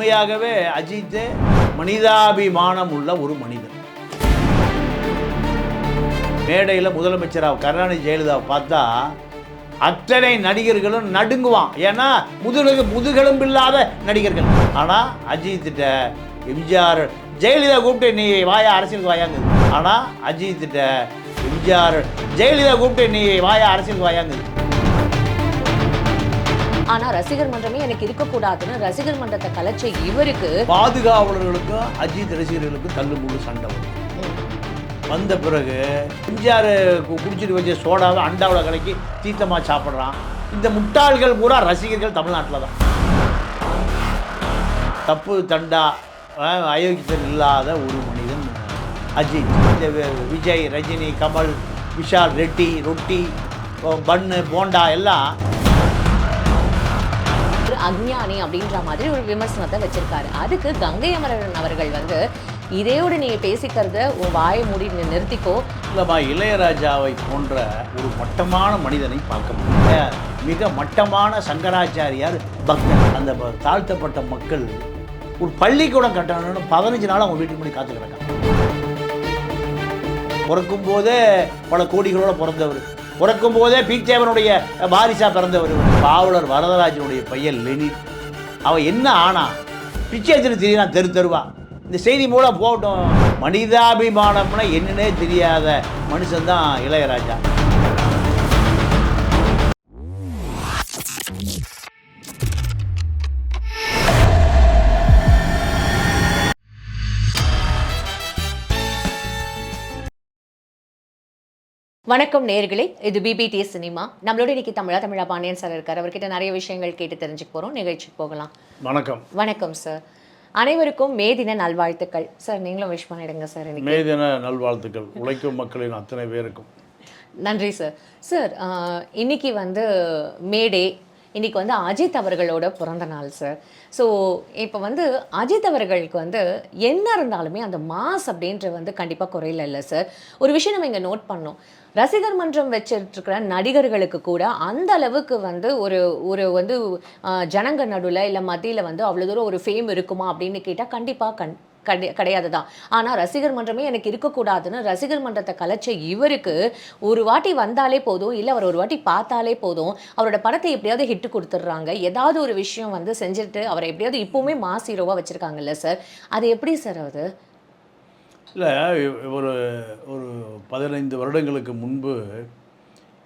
உண்மையாகவே அஜித் மனிதாபிமானம் உள்ள ஒரு மனிதன். மேடையில் முதலமைச்சராக கருணாநிதி ஜெயலலிதாவை பார்த்தா அத்தனை நடிகர்களும் நடுங்குவான். ஏன்னா முதுகு முதுகெலும்பு இல்லாத நடிகர்கள். ஆனால் அஜித்திட்ட எம்ஜிஆர் ஜெயலலிதா கூப்பிட்டு நீ வாயா அரசியலுக்கு வாயாங்குது ஆனால் அஜித்திட்ட எம்ஜிஆர் ஜெயலலிதா கூப்பிட்டு நீ வாயா அரசியலுக்கு வாயாங்குது ஆனா ரசிகர் மன்றமே எனக்கு இருக்கக்கூடாதுன்னு ரசிகர் மன்றத்தை கலைச்ச இவருக்கு பாதுகாவலர்களுக்கும் அஜித் ரசிகர்களுக்கும் தள்ளுமுள்ளு சண்டை வந்த பிறகு எம்ஜிஆர் கு- குடிச்சிட்டு வச்ச சோடாவை அண்டாவில் கலக்கி தீத்தமாக சாப்பிட்றான். இந்த முட்டாள்கள் பூரா ரசிகர்கள் தமிழ்நாட்டில் தான். தப்பு தண்டா அஹ், அயோக்கியத்தன் இல்லாத ஒரு மனிதன் அஜித். இந்த விஜய் ரஜினி கமல் விஷால் ரெட்டி ரொட்டி பன்னு போண்டா எல்லாம் அக்ஞானி அப்படின்ற மாதிரி ஒரு விமர்சனத்தை வச்சிருக்காரு. அதுக்கு கங்கை அமரன் அவர்கள் வந்து இதையோடு நீ பேசிக்கிறத உன் வாயை மூடி நிறுத்திக்கோ. இல்லைம்மா இளையராஜாவை போன்ற ஒரு மட்டமான மனிதனை பார்க்க முடியும் மிக மட்டமான சங்கராச்சாரியார் பக்தர் அந்த தாழ்த்தப்பட்ட மக்கள் ஒரு பள்ளிக்கூடம் கட்டணும்னு பதினஞ்சு நாள் அவங்க வீட்டுக்கு முடி காத்துக்கிறாங்க பிறக்கும் போதே பல கோடிகளோட பிறந்தவர். பிறக்கும் போதே பீக்தேவனுடைய வாரிசா பிறந்தவர் பாவலர் வரதராஜனுடைய பையன் லெனின். அவன் என்ன ஆனா? பிச்சை எடுத்துட்டு தெரியலாம் தெரு தெருவா. இந்த செய்தி மூலம் போகட்டும். மனிதாபிமானம்னா என்னன்னே தெரியாத மனுஷன்தான் இளையராஜா. வணக்கம் நேர்களே. இது பிபிடி சினிமா. நம்மளோட இன்னைக்கு தமிழா தமிழா பாண்டியன் சார் இருக்கார். அவர்கிட்ட நிறைய விஷயங்கள் கேட்டு தெரிஞ்சுக்க போறோம். நிகழ்ச்சிக்கு போகலாம். வணக்கம். வணக்கம் சார் அனைவருக்கும் மே தின நல்வாழ்த்துக்கள். சார் நீங்களும் விஷ் பண்ணிடுங்க சார் இன்னைக்கு. மே தின நல்வாழ்த்துக்கள். உழைக்கும் மக்களின் அத்தனை பேருக்கும். நன்றி சார் சார் இன்னைக்கு வந்து மே டே இன்னைக்கு வந்து அஜித் அவர்களோட பிறந்த நாள் சார் ஸோ இப்போ வந்து அஜித் அவர்களுக்கு வந்து என்ன இருந்தாலுமே அந்த மாஸ் அப்படின்ற வந்து கண்டிப்பாக குறையில இல்லை சார் ஒரு விஷயம் நம்ம இங்கே நோட் பண்ணோம் ரசிகர் மன்றம் வச்சிருக்கிற நடிகர்களுக்கு கூட அந்த அளவுக்கு வந்து ஒரு ஒரு வந்து ஜனங்க நடுவில் இல்லை மத்தியில் வந்து அவ்வளோ தூரம் ஒரு ஃபேம் இருக்குமா அப்படின்னு கேட்டால் கண்டிப்பாக கண் கிடை கிடையாது தான் ஆனால் ரசிகர் மன்றமே எனக்கு இருக்கக்கூடாதுன்னு ரசிகர் மன்றத்தை கலைச்ச இவருக்கு ஒரு வாட்டி வந்தாலே போதும் இல்லை அவர் ஒரு வாட்டி பார்த்தாலே போதும் அவரோட படத்தை எப்படியாவது ஹிட் கொடுத்துட்றாங்க. ஏதாவது ஒரு விஷயம் வந்து செஞ்சுட்டு அவரை எப்படியாவது இப்போவுமே மாஸ் ஹீரோவாக வச்சுருக்காங்கல்ல சார் அது எப்படி சார் அது? இல்லை ஒரு ஒரு பதினைந்து வருடங்களுக்கு முன்பு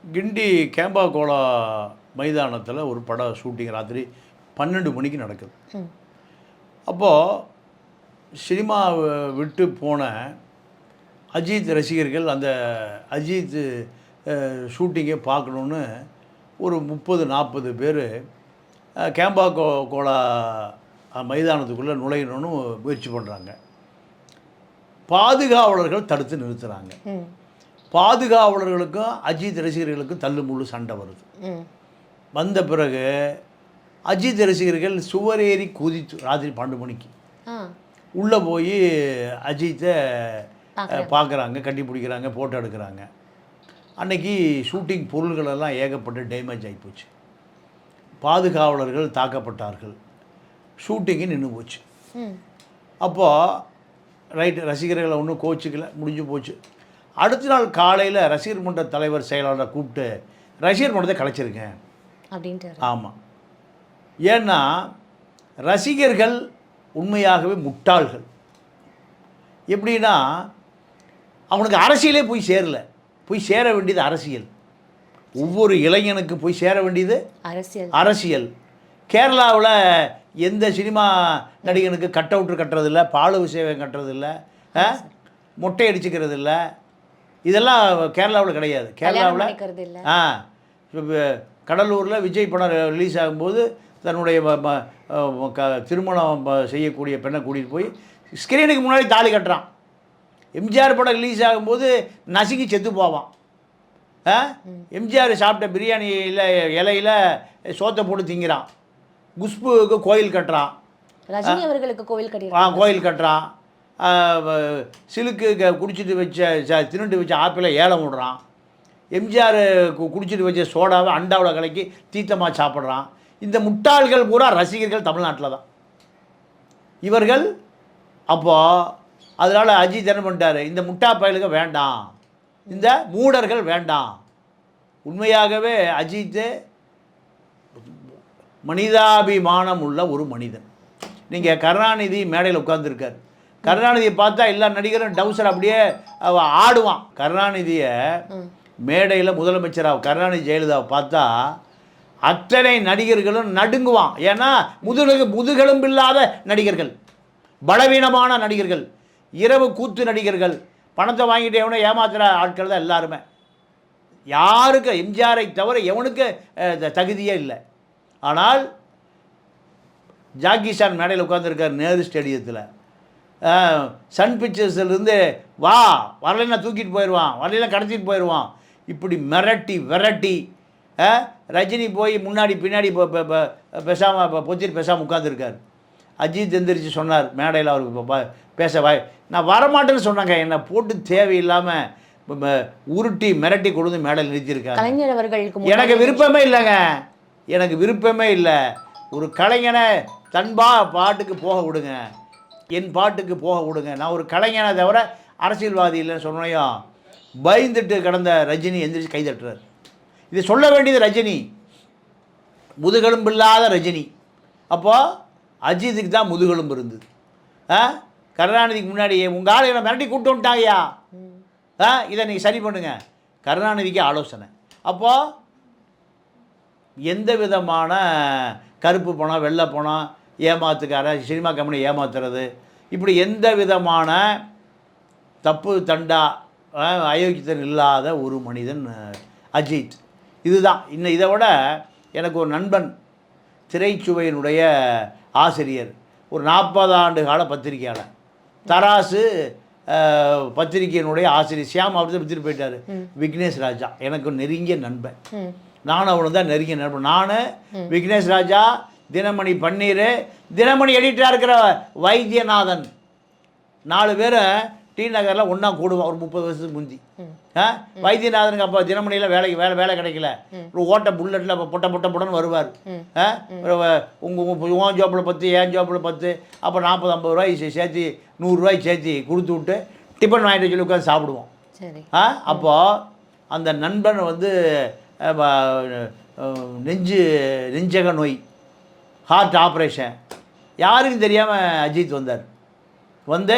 கிண்டி கேம்பாகோலா மைதானத்தில் ஒரு பட ஷூட்டிங் ராத்திரி பன்னெண்டு மணிக்கு நடக்குது. அப்போது சினிமாவை விட்டு போன அஜித் ரசிகர்கள் அந்த அஜித் ஷூட்டிங்கை பார்க்கணுன்னு ஒரு முப்பது நாற்பது பேர் கேம்பா கோ கோலா மைதானத்துக்குள்ளே நுழையணும்னு முயற்சி பண்ணுறாங்க. பாதுகாவலர்கள் தடுத்து நிறுத்துகிறாங்க பாதுகாவலர்களுக்கும் அஜித் ரசிகர்களுக்கும் தள்ளுமுள்ளு சண்டை வருது. வந்த பிறகு அஜித் ரசிகர்கள் சுவரேறி குதித்து ராத்திரி பன்னெண்டு மணிக்கு. உள்ளே போய் அஜித்தை பார்க்கறாங்க. கட்டி பிடிக்கிறாங்க ஃபோட்டோ எடுக்கிறாங்க. அன்னைக்கு ஷூட்டிங் பொருள்கள் எல்லாம் ஏகப்பட்டு டேமேஜ் ஆகிப்போச்சு பாதுகாவலர்கள் தாக்கப்பட்டார்கள். ஷூட்டிங்கு நின்று போச்சு. அப்போது ரைட்டு ரசிகர்களை ஒன்றும் கோச்சிக்கல முடிஞ்சு போச்சு. அடுத்த நாள் காலையில் ரசிகர் மன்ற தலைவர் செயலாளரை கூப்பிட்டு ரசிகர் மன்றத்தை கலைச்சிருங்க அப்படின்ட்டு ஆமாம் ஏன்னா ரசிகர்கள் உண்மையாகவே முட்டாள்கள். எப்படின்னா அவனுக்கு அரசியலே போய் சேரல. போய் சேர வேண்டியது அரசியல். ஒவ்வொரு இளைஞனுக்கு போய் சேர வேண்டியது அரசியல். அரசியல். கேரளாவில் எந்த சினிமா நடிகனுக்கு கட் அவுட்ரு கட்டுறதில்ல பாலு சேவை கட்டுறதில்ல? மொட்டை அடிச்சுக்கிறது இல்லை இதெல்லாம் கேரளாவில் கிடையாது. கேரளாவில் ஆ கடலூரில் விஜய் படம் ரிலீஸ் ஆகும்போது தன்னுடைய திருமணம் செய்யக்கூடிய பெண்ணை கூட்டிகிட்டு போய் ஸ்க்ரீனுக்கு முன்னாடி தாலி கட்டுறான். எம்ஜிஆர் படம் ரிலீஸ் ஆகும்போது நசுங்கி செத்து போவான். ஆ? எம்ஜிஆர் சாப்பிட்ட பிரியாணியில் இலையில சோத்தை போட்டு திங்கிறான். குஷ்புக்கு கோயில் கட்டுறான். ரஜினி அவர்களுக்கு கோவில் ஆ கட்டியிருக்காங்க கோயில் கட்டுறான். ஆ, சிலுக்கு குடிச்சிட்டு வச்ச தின்னுட்டு வச்ச ஆப்பிளை ஏலம் விடுறான். எம்ஜிஆர் குடிச்சிட்டு வச்ச சோடாவை அண்டாவில் கலக்கி தீத்தமாக சாப்பிட்றான். இந்த முட்டாள்கள் பூரா ரசிகர்கள் தமிழ்நாட்டில் தான். இவர்கள் அப்போ அதனால் அஜித் என்ன பண்ணிட்டாரு? இந்த முட்டா பயலுக வேண்டாம். இந்த மூடர்கள் வேண்டாம். உண்மையாகவே அஜித்து மனிதாபிமானம் உள்ள ஒரு மனிதன். நீங்கள் கருணாநிதி மேடையில் உட்காந்துருக்கார் கருணாநிதியை பார்த்தா எல்லா நடிகரும் டவுசர் அப்படியே ஆடுவான். கருணாநிதியை மேடையில் முதலமைச்சராக கருணாநிதி ஜெயலலிதாவை பார்த்தா அத்தனை நடிகர்களும் நடுங்குவான். ஏன்னா முதுகு முதுகெலும்பில்லாத நடிகர்கள். பலவீனமான நடிகர்கள். இரவு கூத்து நடிகர்கள். பணத்தை வாங்கிட்டு எவனோ ஏமாத்துகிற ஆட்கள் தான் எல்லாருமே. யாருக்கு எம்ஜிஆரை தவிர எவனுக்கு த- தகுதியே இல்லை. ஆனால் ஜாக்கிசான் மேடையில் உட்காந்துருக்கார் நேரு ஸ்டேடியத்தில். சன் பிக்சர்ஸ்லேருந்து வா வரலைன்னா தூக்கிட்டு போயிடுவான் வரலைன்னா கடத்திட்டு போயிடுவான் இப்படி மிரட்டி விரட்டி ரஜினி போய் முன்னாடி பின்னாடி பேசாமல் பொத்திட்டு பேசாமல் உட்காந்துருக்கார் அஜித் எந்திரிச்சு சொன்னார் மேடையில் அவருக்கு இப்ப பேச வாய் நான் வரமாட்டேன்னு சொன்னாங்க என்னை போட்டு தேவையில்லாமல் உருட்டி மிரட்டி கொண்டு வந்து மேடையில் நிறுத்தியிருக்காங்க. கலைஞர் அவர்களுக்கு எனக்கு விருப்பமே இல்லைங்க. எனக்கு விருப்பமே இல்லை. ஒரு கலைஞனை தன் பா பாட்டுக்கு போக விடுங்க. என் பாட்டுக்கு போக விடுங்க. நான் ஒரு கலைஞனை தவிர அரசியல்வாதி இல்லைன்னு சொன்னையும் பயந்துட்டு கடந்த ரஜினி எந்திரிச்சு கை தட்டுறார். இது சொல்ல வேண்டியது ரஜினி. முதுகெலும்பு இல்லாத ரஜினி. அப்போது அஜித்துக்கு தான் முதுகெலும்பு இருந்தது. ஆ? கருணாநிதிக்கு முன்னாடி உங்கள் ஆளு என்ன மிரட்டி கூப்பிட்டு வந்துட்டாங்கய்யா. ஆ? இதை நீங்கள் சரி பண்ணுங்கள் கருணாநிதிக்கு ஆலோசனை. அப்போது எந்த விதமான கருப்பு பணம் வெள்ளை பணம் ஏமாத்துக்கார சினிமா கம்பெனி ஏமாத்துறது? இப்படி எந்த விதமான தப்பு தண்டா அயோக்கியத்தன் இல்லாத ஒரு மனிதன் அஜித். இதுதான். இன்னும் இதை விட எனக்கு ஒரு நண்பன் திரைச்சுவையினுடைய ஆசிரியர் ஒரு நாற்பது ஆண்டு கால பத்திரிகையாளர். தராசு பத்திரிகையினுடைய ஆசிரியர். சியாம் அவர் வித்துட்டு போயிட்டார். விக்னேஷ் ராஜா. எனக்கு நெருங்கிய நண்பன். நானும் அவனும் தான் நெருங்கிய நண்பன். நான் விக்னேஷ் ராஜா தினமணி பன்னீர் தினமணி எடிட்டராக இருக்கிற வைத்தியநாதன். நாலு பேர் டி நகரில் ஒன்றா கூடுவோம் ஒரு முப்பது வருஷத்துக்கு முந்தி. வைத்தியநாதனுக்கு அப்போ தினமணியில் வேலைக்கு வேலை வேலை கிடைக்கல. ஒரு ஓட்ட புல்லட்டில் பொட்ட பொட்ட பொட்டன்னு வருவார். ஆ? உங்கள் உன் ஜோப்பில் பத்து ஏன் ஜோப்பில் பத்து அப்போ நாற்பது ஐம்பது ரூபாய் சேர்த்து நூறுரூவாய்க்கு சேர்த்து கொடுத்து விட்டு டிஃபன் வாங்கிட்டு சொல்லி உட்காந்து சாப்பிடுவோம். ஆ? அப்போது அந்த நண்பன் வந்து நெஞ்சு நெஞ்சக நோய் ஹார்ட் ஆப்ரேஷன் யாருக்கும் தெரியாமல் அஜித் வந்தார். வந்து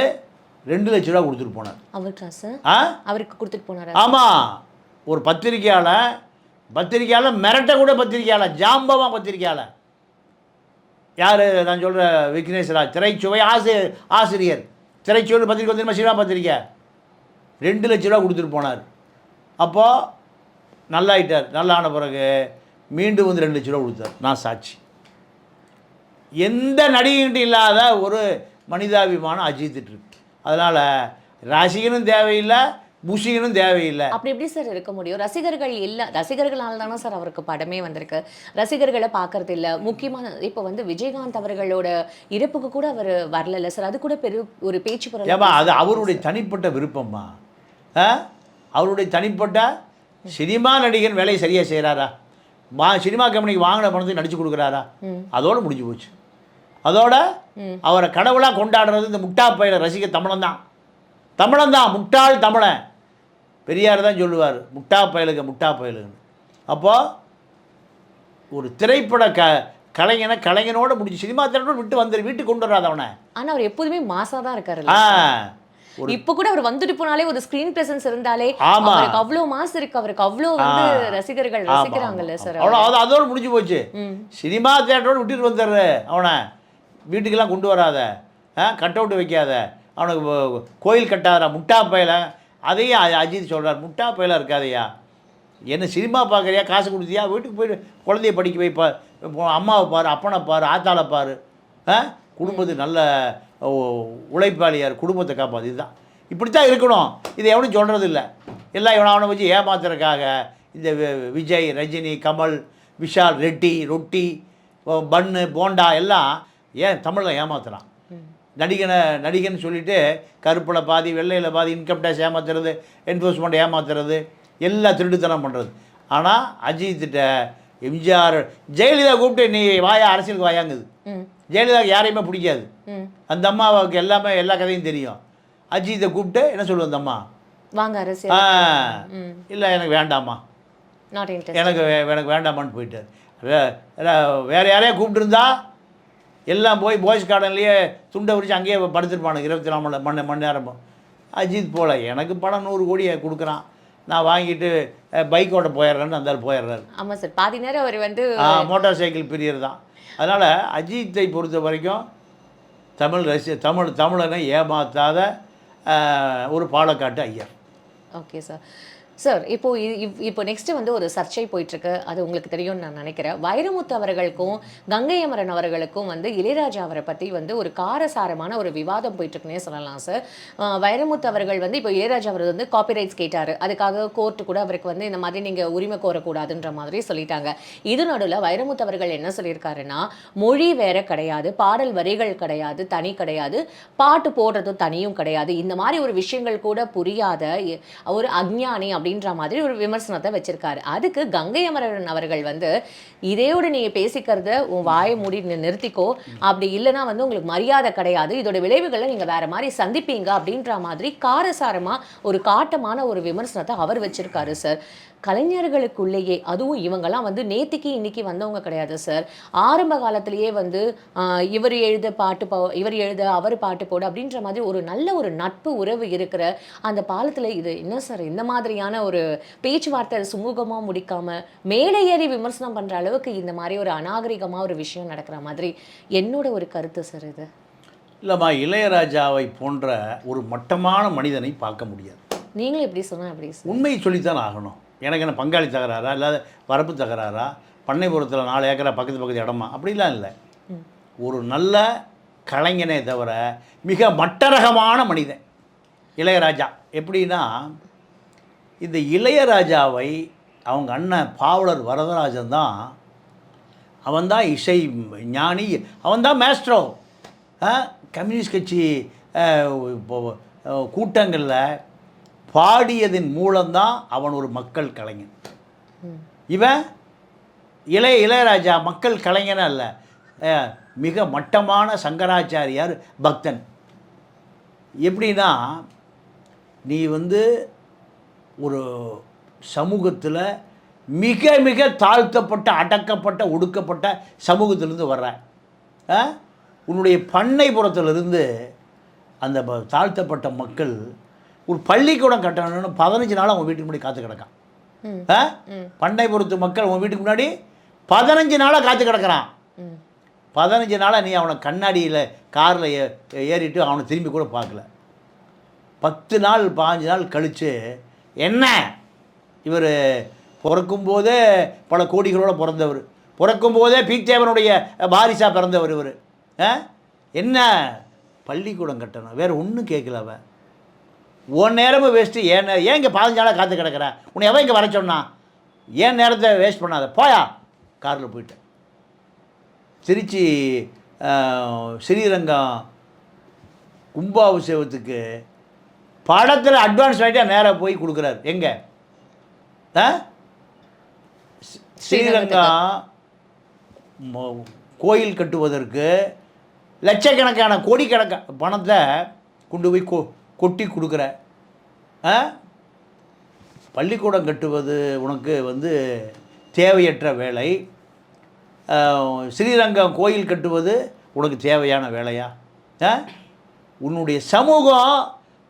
ரெண்டு லட்ச ரூபா கொடுத்துட்டு போனார். அவருக்கா சார்? ஆ? அவருக்கு கொடுத்துட்டு போனாரா? ஆமாம் ஒரு பத்திரிக்கையாளர் பத்திரிக்கையாளர் மிரட்ட கூட பத்திரிக்கையாளர் ஜாம்பவா பத்திரிக்கையாளர் யார்? நான் சொல்கிற விக்னேஸ்வரா திரைச்சுவை ஆசிரியர் ஆசிரியர். திரைச்சுவை பத்திரிக்கை வந்து சினிமா பத்திரிக்கை? ரெண்டு லட்ச ரூபா கொடுத்துட்டு போனார். அப்போது நல்லாயிட்டார். நல்லான பிறகு மீண்டும் வந்து ரெண்டு லட்ச ரூபா கொடுத்தார். நான் சாட்சி. எந்த நடிகைகிட்ட இல்லாத ஒரு மனிதாபிமானம் அஜித்துட்டு இருக்கு. அதனால் ரசிகனும் தேவையில்லை புஷிகனும் தேவையில்லை. அப்படி எப்படி சார் இருக்க முடியும்? ரசிகர்கள் இல்ல ரசிகர்களால தானே சார் அவருக்கு படமே வந்திருக்கு. ரசிகர்களை பார்க்கறது இல்ல. முக்கியமான இப்போ வந்து விஜயகாந்த் அவர்களோட இறப்புக்கு கூட அவர் வரல சார். அது கூட பெரிய ஒரு பேச்சு ஏமா அது அவருடைய தனிப்பட்ட விருப்பம்மா. அவருடைய தனிப்பட்ட சினிமா நடிகன் வேலையை சரியாக செய்கிறாரா வா சினிமா கம்பெனிக்கு வாங்கின பணத்தை நடிச்சு கொடுக்குறாரா? அதோட முடிஞ்சு போச்சு. அதோட அவரை கடவுளாக கொண்டாடுறது இந்த முட்டா பயில ரசிக தமிழன் தான் தமிழன் தான் முட்டாள் தமிழன். பெரியார் தான் சொல்லுவார் முட்டா பயலுங்க முட்டா பயலுங்கன்னு. அப்போது ஒரு திரைப்பட க கலைஞனை கலைஞனோட முடிஞ்சு சினிமா திரைப்படம் விட்டு வந்துரு வீட்டுக்கு கொண்டு வராத அவனை. ஆனா அவர் எப்போதுமே மாசா தான் இருக்காரு ஆ இப்ப கூட அவர் வந்துட்டு போனாலே ஒரு ஸ்கிரீன் பிரசன்ஸ் இருந்தாலே ஆமா. அவருக்கு அவ்வளவு மாசு இருக்கு அவருக்கு அவ்வளவு வந்து ரசிகர்கள் ரசிக்கிறாங்கல்ல. சார் அவ்வளோ அது அதோட முடிஞ்சு போச்சு. சினிமா தேட்டரோட விட்டுட்டு வந்துடுற அவனை. வீட்டுக்கெல்லாம் கொண்டு வராத கட் அவுட் வைக்காத. அவனுக்கு கோயில் கட்டாதடா முட்டா பயில? அதையும் அஜித் சொல்கிறார் முட்டா பயில இருக்காதையா? என்ன சினிமா பார்க்குறியா காசு கொடுத்தியா? வீட்டுக்கு போய்ட்டு குழந்தைய படிக்க வைப்பா பா அம்மாவை பாரு அப்பனை பாரு ஆத்தாளை பாரு குடும்பத்து நல்ல உழைப்பாளியார் குடும்பத்தை காப்பாது இதுதான். இப்படி தான் இருக்கணும். இதை எவனும் சொல்கிறது இல்லை எல்லாம் இவனை அவனை வச்சு ஏமாத்துறதுக்காக இந்த விஜய் ரஜினி கமல் விஷால் ரெட்டி ரொட்டி பன்னு போண்டா எல்லாம் ஏன் தமிழில் ஏமாத்துறான்? நடிகனை நடிகன் சொல்லிட்டு கருப்பில் பாதி வெள்ளையில் பாதி இன்கம் டேக்ஸ் ஏமாத்துறது என்ஃபோர்ஸ்மெண்ட் ஏமாத்துறது எல்லாம் திருட்டுத்தனம் பண்ணுறது ஆனால் அஜித்திட்ட எம்ஜிஆர் ஜெயலலிதா கூப்பிட்டு நீ வாயா அரசியலுக்கு வாயாங்குது. ஜெயலலிதாவுக்கு யாரையுமே பிடிக்காது. அந்த அம்மாவுக்கு எல்லாமே எல்லா கதையும் தெரியும். அஜித்தை கூப்பிட்டு என்ன சொல்லுவோம் அந்த அம்மா? வாங்க அரசியல். இல்லை எனக்கு இன்ட்ரெஸ்ட் எனக்கு எனக்கு வேண்டாமான்னு போயிட்டார். வேற யாரையா கூப்பிட்டுருந்தா? எல்லாம் போய் பாய்ஸ் கார்டன்லேயே துண்டை விரிச்சு அங்கேயே படுத்துருப்பானுங்க. இருபத்தி நாலு மணி மணி மணி நேரமும். அஜித் போல எனக்கு பணம் நூறு கோடியை கொடுக்குறான். நான் வாங்கிட்டு பைக் ஓட்ட போயிடுறேன்னு அந்த போயிடுறாரு. ஆமா சார் பாதி நேரம் அவர் வந்து மோட்டார் சைக்கிள் பிரியர் தான். அதனால் அஜித்தை பொறுத்த வரைக்கும் தமிழ் ரசி தமிழ் தமிழனை ஏமாத்தாத ஆஹ், ஒரு பாலக்காட்டு ஐயர். Okay sir. சார் இப்போ இ- இவ்- இப்போ நெக்ஸ்ட் வந்து ஒரு சர்ச்சை போயிட்டுருக்கு. அது உங்களுக்கு தெரியும்னு நான் நினைக்கிறேன். வைரமுத்து அவர்களுக்கும் கங்கை அமரன் அவர்களுக்கும் வந்து இளையராஜா அவரை பற்றி வந்து ஒரு காரசாரமான ஒரு விவாதம் போயிட்டுருக்குன்னே சொல்லலாம் சார். வைரமுத்து அவர்கள் வந்து இப்போ இளையராஜா அவர் வந்து காப்பிரைட்ஸ் கேட்டார். அதுக்காக கோர்ட்டு கூட அவருக்கு வந்து இந்த மாதிரி நீங்கள் உரிமை கோரக்கூடாதுன்ற மாதிரி சொல்லிட்டாங்க. இது நடுவில் வைரமுத்து அவர்கள் என்ன சொல்லியிருக்காருன்னா மொழி வேற கிடையாது பாடல் வரிகள் கிடையாது தனி கிடையாது பாட்டு போடுறதும் தனியும் கிடையாது. இந்த மாதிரி ஒரு விஷயங்கள் கூட புரியாத ஒரு ஒரு அப்படி அப்படின்ற மாதிரி ஒரு விமர்சனத்தை வச்சிருக்காரு. அதுக்கு கங்கை அமரன் அவர்கள் வந்து இதையோடு நீங்கள் பேசிக்கிறத உன் வாயை மூடி நிறுத்திக்கோ. அப்படி இல்லைன்னா வந்து உங்களுக்கு மரியாதை கிடையாது. இதோட விளைவுகளை நீங்கள் வேற மாதிரி சந்திப்பீங்க. அப்படின்ற மாதிரி காரசாரமா ஒரு காட்டமான ஒரு விமர்சனத்தை அவர் வச்சிருக்காரு சார். கலைஞர்களுக்குள்ளேயே அதுவும் இவங்கெல்லாம் வந்து நேத்திக்கு இன்னைக்கு வந்தவங்க கிடையாது சார் ஆரம்ப காலத்திலேயே வந்து இவர் எழுத பாட்டு போ- இவர் எழுத அவர் பாட்டு போட அப்படின்ற மாதிரி ஒரு நல்ல ஒரு நட்பு உறவு இருக்கிற அந்த பாலத்தில் இது என்ன சார் இந்த மாதிரியான ஒரு பேச்சுவார்த்தை சுமூகமாக முடிக்காம மேலே ஏறி விமர்சனம் பண்ணுற அளவுக்கு இந்த மாதிரி ஒரு அநாகரிகமாக ஒரு விஷயம் நடக்கிற மாதிரி என்னோட ஒரு கருத்து சார் இது. இல்லைம்மா இளையராஜாவை போன்ற ஒரு மட்டமான மனிதனை பார்க்க முடியாது. நீங்களும் எப்படி சொன்னா எப்படி உண்மையை சொல்லித்தான் ஆகணும். எனக்கு என்ன பங்காளி தகராறா? இல்லாத வரப்பு தகராறா? பண்ணைபுரத்தில் நாலு ஏக்கரா பக்கத்து பக்கத்து இடமா? அப்படிலாம் இல்லை. ஒரு நல்ல கலைஞனே தவிர மிக மட்டரகமான மனிதன். இளையராஜா. எப்படின்னா இந்த இளையராஜாவை அவங்க அண்ணன் பாவலர் வரதராஜன் தான் அவன்தான் இசை ஞானி அவன்தான் மேஸ்ட்ரோ கம்யூனிஸ்ட் கட்சி கூட்டங்களில் பாடியதின் மூலம்தான் அவன் ஒரு மக்கள் கலைஞன். இவன் இளைய இளையராஜா மக்கள் கலைஞன் அல்ல. மிக மட்டமான சங்கராச்சாரியார் பக்தன். எப்படின்னா நீ வந்து ஒரு சமூகத்தில் மிக மிக தாழ்த்தப்பட்ட அடக்கப்பட்ட ஒடுக்கப்பட்ட சமூகத்திலிருந்து வர்ற. உன்னுடைய பண்ணைப்புறத்திலிருந்து அந்த ப- தாழ்த்தப்பட்ட மக்கள் ஒரு பள்ளிக்கூடம் கட்டணும்னு பதினஞ்சு நாள் அவன் வீட்டுக்கு முன்னாடி காத்து கிடக்கான். ம். ஆ? பண்ணைபுரத்து மக்கள் அவன் வீட்டுக்கு முன்னாடி பதினஞ்சு நாளாக காத்து கிடக்குறான். பதினஞ்சு நாளாக நீ அவனை கண்ணாடியில் காரில் ஏறிட்டு அவனை திரும்பி கூட பார்க்கல. பத்து நாள் பாஞ்சு நாள் கழித்து என்ன? இவர் பிறக்கும்போதே பல கோடிகளோட பிறந்தவர். பிறக்கும்போதே பீத்தேவனுடைய வாரிசாக பிறந்தவர் இவர். என்ன? பள்ளிக்கூடம் கட்டணும். வேறு ஒன்றும் கேட்கல அவன். உன் நேரமும் வேஸ்ட்டு ஏன் ஏன் இங்கே பதினஞ்சு நாளாக காத்து கிடக்குற? உன்னை எவன் இங்கே வர சொன்னான் ஏன் நேரத்தை வேஸ்ட் பண்ணாத? போயா. காரில் போயிட்டேன். திருச்சி ஸ்ரீரங்கம் கும்பாபிஷேகத்துக்கு படத்தில் அட்வான்ஸ் ஆகிட்டா நேராக போய் கொடுக்குறாரு. எங்கே? ஆ? ஸ்ரீரங்கம் கோயில் கட்டுவதற்கு லட்சக்கணக்கான கோடிக்கணக்கான பணத்தை கொண்டு போய் கோ கொட்டி கொடுக்குற ஆ? பள்ளிக்கூடம் கட்டுவது உனக்கு வந்து தேவையற்ற வேலை. ஸ்ரீரங்கம் கோயில் கட்டுவது உனக்கு தேவையான வேலையா? ஆ? உன்னுடைய சமூகம்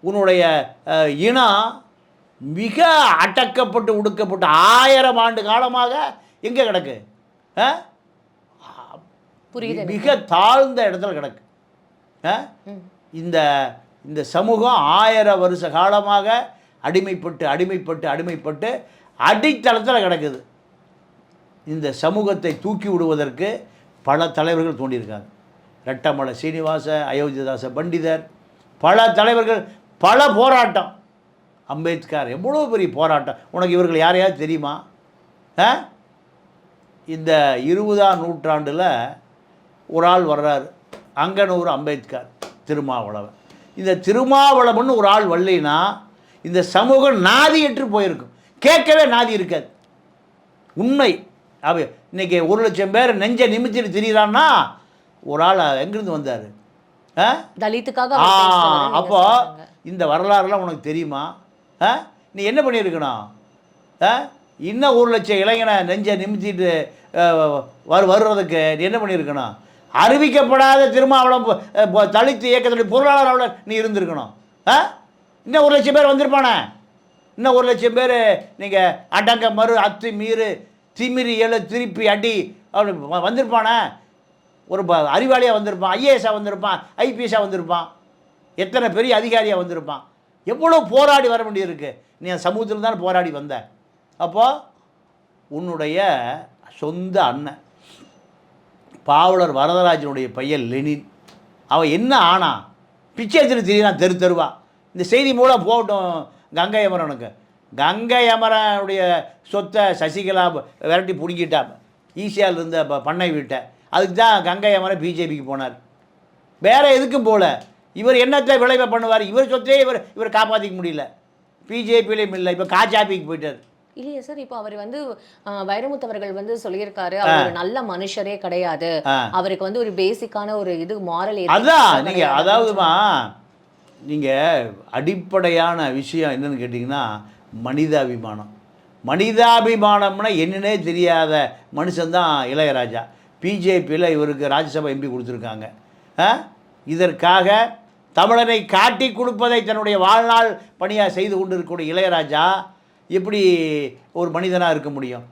உன்னுடைய இனம் மிக அடக்கப்பட்டு ஒடுக்கப்பட்டு ஆயிரம் ஆண்டு காலமாக எங்கே கிடக்கு? மிக தாழ்ந்த இடத்துல கிடக்கு. இந்த இந்த சமூகம் ஆயிரம் வருஷ காலமாக அடிமைப்பட்டு அடிமைப்பட்டு அடிமைப்பட்டு அடித்தளத்தில் கிடக்குது. இந்த சமூகத்தை தூக்கி விடுவதற்கு பல தலைவர்கள் தோண்டியிருக்காங்க. ரெட்டமலை சீனிவாச அயோத்திதாச பண்டிதர் பல தலைவர்கள் பல போராட்டம். அம்பேத்கர் எவ்வளோ பெரிய போராட்டம். உனக்கு இவர்கள் யாரையாவது தெரியுமா? ஆ? இந்த இருபதாம் நூற்றாண்டில் ஒரு ஆள் வர்றார் அங்கனூர் அம்பேத்கர் திருமாவளவன். இந்த திருமாவளவன் ஒரு ஆள் வரலைன்னா இந்த சமூகம் நாதியற்று போயிருக்கும். கேட்கவே நாதி இருக்காது. உண்மை. அவ இன்னைக்கு ஒரு லட்சம் பேர் நெஞ்சை நிமித்திட்டு திரியிறான்னா ஒரு ஆள் எங்கேருந்து வந்தார்? ஆ? தலித்துக்காக அப்போ. இந்த வரலாறுலாம் உனக்கு தெரியுமா? ஆ? நீ என்ன பண்ணியிருக்கணும்? இன்னும் ஒரு லட்சம் இளைஞனை நெஞ்சை நிமித்திட்டு வரு வருவதற்கு நீ என்ன பண்ணியிருக்கணும்? அறிவிக்கப்படாத திருமாவளம் தலித்து இயக்கத்துடைய பொருளாளர் நீ இருந்திருக்கணும். ஆ? இன்னும் ஒரு லட்சம் பேர் வந்திருப்பானே. இன்னும் ஒரு லட்சம் பேர் நீங்கள் அடங்க மறு அத்து மீறு திமிரி எழு திருப்பி அடி அப்படி வந்திருப்பானே. ஒரு ப- அறிவாளியாக வந்திருப்பான் ஐஏஎஸ்ஸாக வந்திருப்பான் ஐபிஎஸாக வந்திருப்பான். எத்தனை பெரிய அதிகாரியாக வந்திருப்பான். எவ்வளோ போராடி வர வேண்டியிருக்கு. நீ அந்த சமூகத்தில் தானே போராடி வந்த. அப்போது உன்னுடைய சொந்த அண்ணன் பாவலர் வரதராஜனுடைய பையன் லெனின். அவன் என்ன ஆனா? பிச்சை எடுத்துட்டு திரியிறான் தெரு தெருவா. இந்த செய்தி மூலம் போகட்டும் கங்கை அமரனுக்கு. கங்கை அமரனுடைய சொத்தை சசிகலா விரட்டி பிடுங்கிட்டா. ஈசியாவில் இருந்த ப- பண்ணை வீட்டை. அதுக்கு தான் கங்கை அமரன் பிஜேபிக்கு போனார். வேறு எதுக்கும் போகல இவர் என்னத்தை விளைவை பண்ணுவார்? இவர் சொத்தையே இவர் இவர் காப்பாற்றிக்க முடியல. பிஜேபியிலையும் இல்லை. இப்போ காஜாபிக்கு போயிட்டார். இல்லையா சார் இப்போ அவர் வந்து வைரமுத்து அவர்கள் வந்து சொல்லியிருக்காரு. அவர் நல்ல மனுஷரே கிடையாது. அவருக்கு வந்து ஒரு பேசிக்கான ஒரு இது மாரல் அதான் நீங்கள் அதாவதுமா நீங்கள் அடிப்படையான விஷயம் என்னன்னு கேட்டிங்கன்னா மனிதாபிமானம். மனிதாபிமானம்னா என்னன்னே தெரியாத மனுஷன்தான் இளையராஜா. பிஜேபியில் இவருக்கு ராஜ்யசபா எம்பி கொடுத்துருக்காங்க? இதற்காக தமிழனை காட்டி கொடுப்பதை தன்னுடைய வாழ்நாள் பணியாக செய்து கொண்டு இருக்கக்கூடிய இளையராஜா எப்படி ஒரு மனிதனாக இருக்க முடியும்?